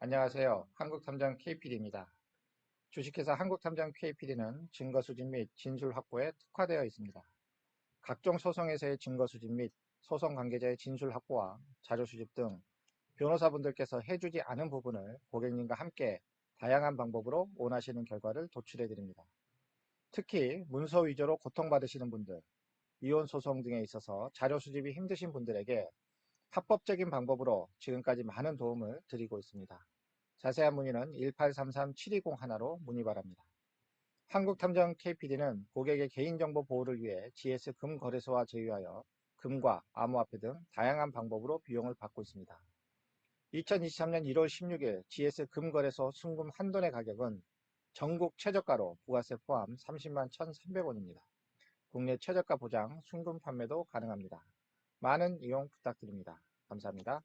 안녕하세요. 한국탐정 KPD입니다. 주식회사 한국탐정 KPD는 증거 수집 및 진술 확보에 특화되어 있습니다. 각종 소송에서의 증거 수집 및 소송 관계자의 진술 확보와 자료 수집 등 변호사분들께서 해주지 않은 부분을 고객님과 함께 다양한 방법으로 원하시는 결과를 도출해 드립니다. 특히 문서 위조로 고통받으시는 분들, 이혼 소송 등에 있어서 자료 수집이 힘드신 분들에게 합법적인 방법으로 지금까지 많은 도움을 드리고 있습니다. 자세한 문의는 1833-720 문의 바랍니다. 한국탐정 KPD는 고객의 개인정보 보호를 위해 GS 금거래소와 제휴하여 금과 암호화폐 등 다양한 방법으로 비용을 받고 있습니다. 2023년 1월 16일 GS 금거래소 순금 한돈의 가격은 전국 최저가로 부가세 포함 30만 1,300원입니다. 국내 최저가 보장 순금 판매도 가능합니다. 많은 이용 부탁드립니다. 감사합니다.